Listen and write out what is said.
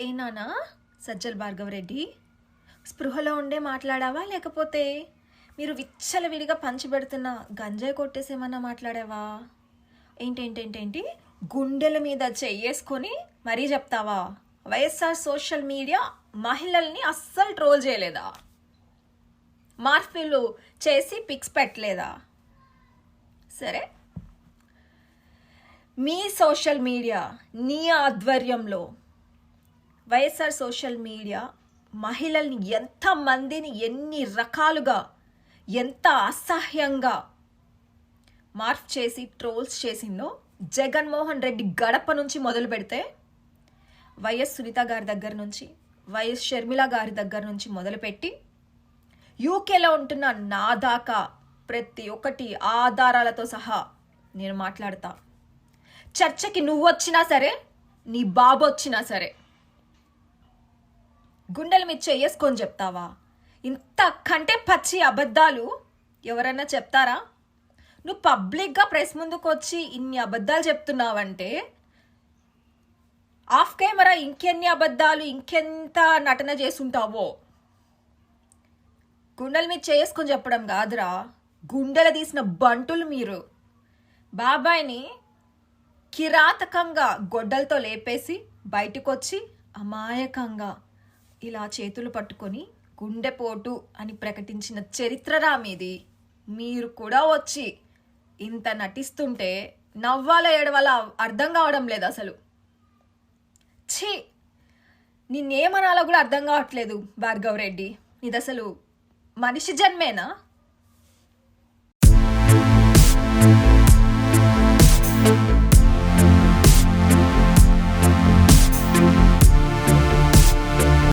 ఏనానా సజ్జల్ భార్గవరెడ్డి స్పృహలో ఉండే మాట్లాడావా? లేకపోతే మీరు విచ్చలవిడిగా పంచిపెడుతున్న గంజాయి కొట్టేసేమన్నా మాట్లాడావా? ఏంటేంటేంటేంటి? గుండెల మీద చెయ్యేసుకొని మరీ చెప్తావా? వైఎస్ఆర్ సోషల్ మీడియా మహిళల్ని అస్సలు ట్రోల్ చేయలేదా? మార్ఫీలు చేసి పిక్స్ పెట్టలేదా? సరే. మీ సోషల్ మీడియా నీ ఆధ్వర్యంలో వైఎస్ఆర్ సోషల్ మీడియా మహిళల్ని ఎంతమందిని ఎన్ని రకాలుగా ఎంత అసహ్యంగా మార్ఫ్ చేసి ట్రోల్స్ చేసిందో జగన్మోహన్ రెడ్డి గడప నుంచి మొదలు పెడితే వైఎస్ సునీత గారి దగ్గర నుంచి వైఎస్ షర్మిల గారి దగ్గర నుంచి మొదలుపెట్టి యూకేలో ఉంటున్న నా దాకా ప్రతి ఒక్కటి ఆధారాలతో సహా నేను మాట్లాడతా. చర్చకి నువ్వు వచ్చినా సరే నీ బాబు వచ్చినా సరే గుండెల మీద చేసుకొని చెప్తావా? ఇంత కంటే పచ్చి అబద్ధాలు ఎవరన్నా చెప్తారా? నువ్వు పబ్లిక్గా ప్రెస్ ముందుకు వచ్చి ఇన్ని అబద్ధాలు చెప్తున్నావంటే ఆఫ్ కెమెరా ఇంకెన్ని అబద్ధాలు ఇంకెంత నటన చేసుంటావో? గుండెల మీద చేసుకొని చెప్పడం కాదురా. గుండెలు తీసిన బంటులు మీరు. బాబాయ్ని కిరాతకంగా గొడ్డలతో లేపేసి బయటకు వచ్చి అమాయకంగా ఇలా చేతులు పట్టుకొని గుండెపోటు అని ప్రకటించిన చరిత్రరా మీది. మీరు కూడా వచ్చి ఇంత నటిస్తుంటే నవ్వాల ఏడవాల అర్థం కావడం లేదు అసలు. ఛీ! నిన్నేమనాలో కూడా అర్థం కావట్లేదు భార్గవ్ రెడ్డి. ఇది అసలు మనిషి జన్మేనా?